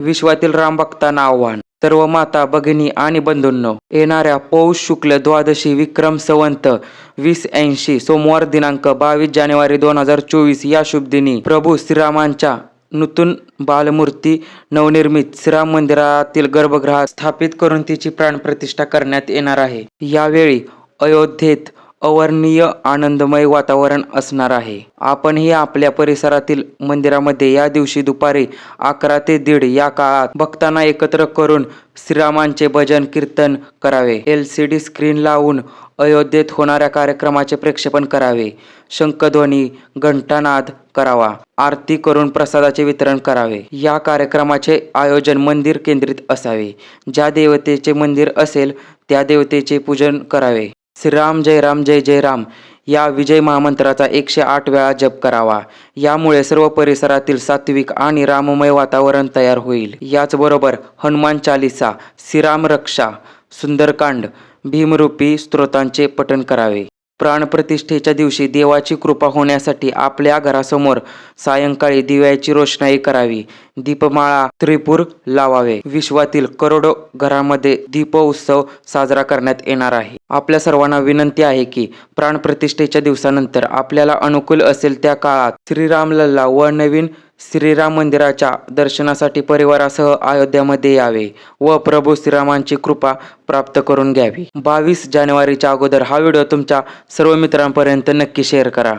विश्वातील रामभक्तांना आव्हान. सर्व माता भगिनी आणि बंधूंनो येणाऱ्या पौष शुक्ल द्वादशी विक्रम संवंत वीस ऐंशी सोमवार दिनांक बावीस जानेवारी दोन हजार चोवीस या शुभदिनी प्रभू श्रीरामांच्या नूतन बालमूर्ती नवनिर्मित श्रीराम मंदिरातील गर्भगृहात स्थापित करून तिची प्राणप्रतिष्ठा करण्यात येणार आहे. यावेळी अयोध्येत अवर्णीय आनंदमय वातावरण असणार आहे. आपणही आपल्या परिसरातील मंदिरामध्ये या दिवशी दुपारी अकरा ते दीड या काळात भक्तांना एकत्र करून श्रीरामांचे भजन कीर्तन करावे. एल सी डी स्क्रीन लावून अयोध्येत होणाऱ्या कार्यक्रमाचे प्रक्षेपण करावे. शंखध्वनी घंटानाद करावा. आरती करून प्रसादाचे वितरण करावे. या कार्यक्रमाचे आयोजन मंदिर केंद्रित असावे. ज्या देवतेचे मंदिर असेल त्या देवतेचे पूजन करावे. श्रीराम जय राम जय जय राम. या विजय महामंत्राचा एकशे आठ वेळा जप करावा. यामुळे सर्व परिसरातील सात्विक आणि राममय वातावरण तयार होईल. याचबरोबर हनुमान चालिसा श्रीराम रक्षा सुंदरकांड भीमरूपी स्तोत्रांचे पठण करावे. प्राणप्रतिष्ठेच्या दिवशी देवाची कृपा होण्यासाठी आपल्या घरासमोर सायंकाळी दिव्याची रोषणाई करावी. दीपमाळा त्रिपूर लावावे. विश्वातील करोडो घरामध्ये दीपोत्सव साजरा करण्यात येणार आहे. आपल्या सर्वांना विनंती आहे की प्राणप्रतिष्ठेच्या दिवसानंतर आपल्याला अनुकूल असेल त्या काळात श्रीराम लल्ला व नवीन श्रीराम मंदिराच्या दर्शनासाठी परिवारासह अयोध्यामध्ये यावे व प्रभू श्रीरामांची कृपा प्राप्त करून घ्यावी. बावीस जानेवारीच्या अगोदर हा व्हिडिओ तुमच्या सर्व मित्रांपर्यंत नक्की शेअर करा.